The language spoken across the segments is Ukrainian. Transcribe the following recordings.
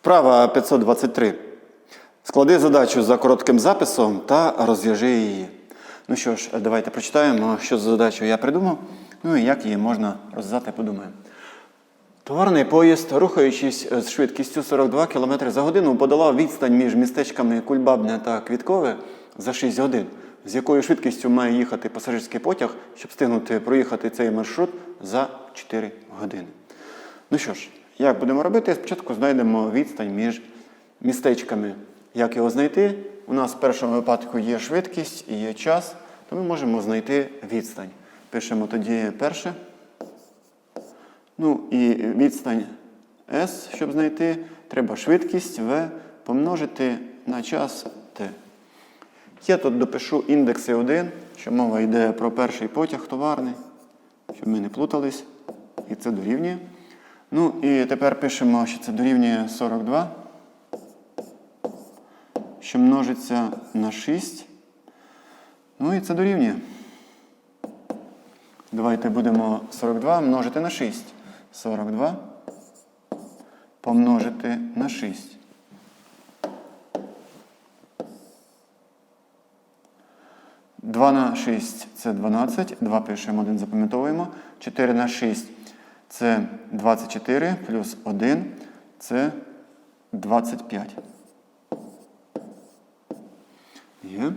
Вправа 523. Склади задачу за коротким записом та розв'яжи її. Ну що ж, давайте прочитаємо, що за задачу я придумав, ну і як її можна розв'язати, подумаємо. Товарний поїзд, рухаючись з швидкістю 42 км за годину, подолав відстань між містечками Кульбабне та Квіткове за 6 годин. З якою швидкістю має їхати пасажирський потяг, щоб встигнути проїхати цей маршрут за 4 години. Ну що ж, як будемо робити? Спочатку знайдемо відстань між містечками. Як його знайти? У нас в першому випадку є швидкість і є час, то ми можемо знайти відстань. Пишемо тоді перше. Ну і відстань S, щоб знайти, треба швидкість V помножити на час T. Я тут допишу індекси 1, що мова йде про перший потяг товарний, щоб ми не плутались. І це дорівнює. Ну і тепер пишемо, що це дорівнює 42, що множиться на 6. Ну і це дорівнює. Давайте будемо 42 множити на 6. 42 помножити на 6. Два на 6 це 12. 2 пишемо, 1 запам'ятовуємо. 4 на 6 це 24 плюс 1 це 25. Є.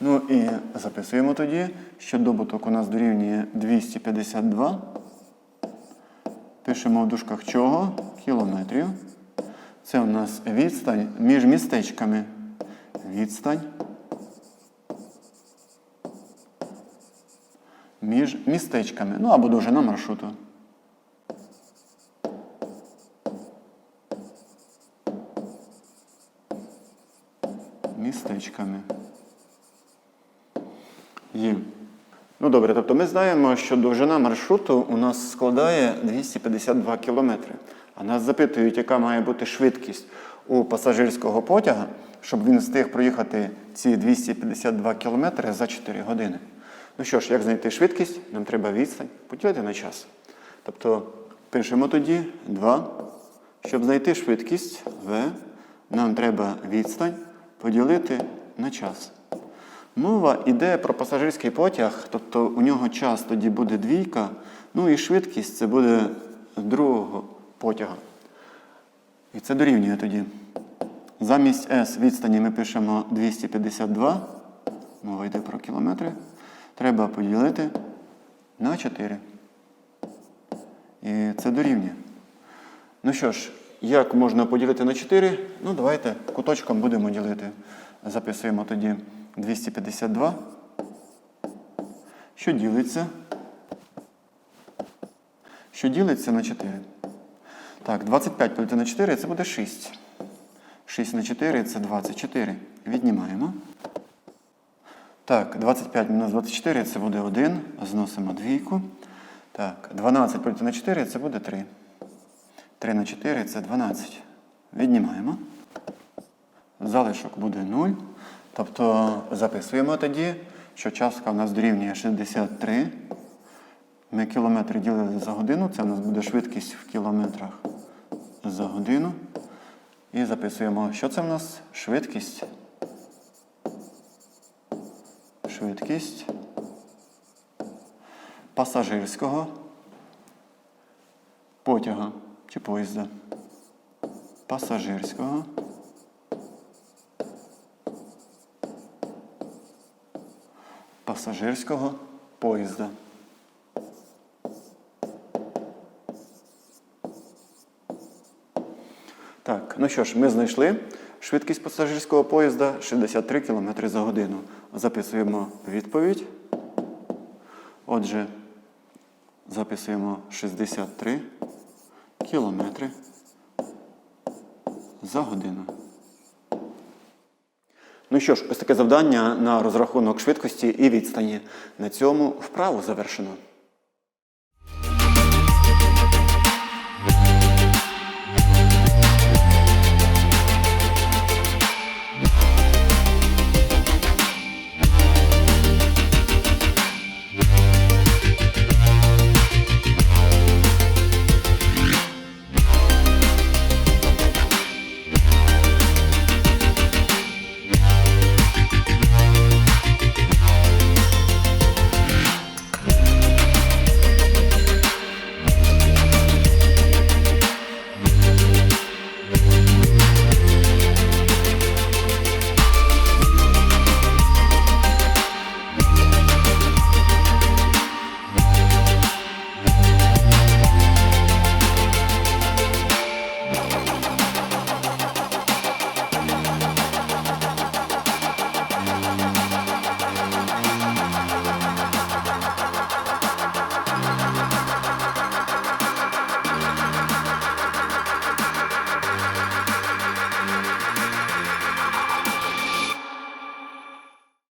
Ну і записуємо тоді, що добуток у нас дорівнює 252. Пишемо в дужках чого? Кілометрів. Це у нас відстань між містечками. Відстань між містечками. Ну або довжина маршруту. Містечками. Є. Ну добре, тобто ми знаємо, що довжина маршруту у нас складає 252 кілометри. А нас запитують, яка має бути швидкість у пасажирського потяга, щоб він встиг проїхати ці 252 кілометри за 4 години. Ну що ж, як знайти швидкість? Нам треба відстань поділити на час. Тобто пишемо тоді 2. Щоб знайти швидкість V, нам треба відстань поділити на час. Мова йде про пасажирський потяг, тобто у нього час тоді буде двійка, ну і швидкість це буде другого потяга. І це дорівнює тоді. Замість S відстані ми пишемо 252. Мова йде про кілометри. Треба поділити на 4. І це дорівнює. Ну що ж, як можна поділити на 4? Ну, давайте куточком будемо ділити. Записуємо тоді 252. Що ділиться? Що ділиться на 4? Так, 25 поділити на 4 це буде 6. 6 на 4 це 24. Віднімаємо. Так, 25 мінус 24 це буде 1. Зносимо двійку. Так, 12 поділити на 4 це буде 3. 3 на 4 це 12. Віднімаємо. Залишок буде 0. Тобто записуємо тоді, що частка у нас дорівнює 63. Ми кілометри ділили за годину. Це у нас буде швидкість в кілометрах за годину. І записуємо, що це в нас? Швидкість. Швидкість пасажирського потяга чи поїзда. Пасажирського. Пасажирського поїзда. Так, ну що ж, ми знайшли швидкість пасажирського поїзда 63 км за годину. Записуємо відповідь. Отже, записуємо 63 кілометри за годину. Ну що ж, ось таке завдання на розрахунок швидкості і відстані. На цьому вправу завершено.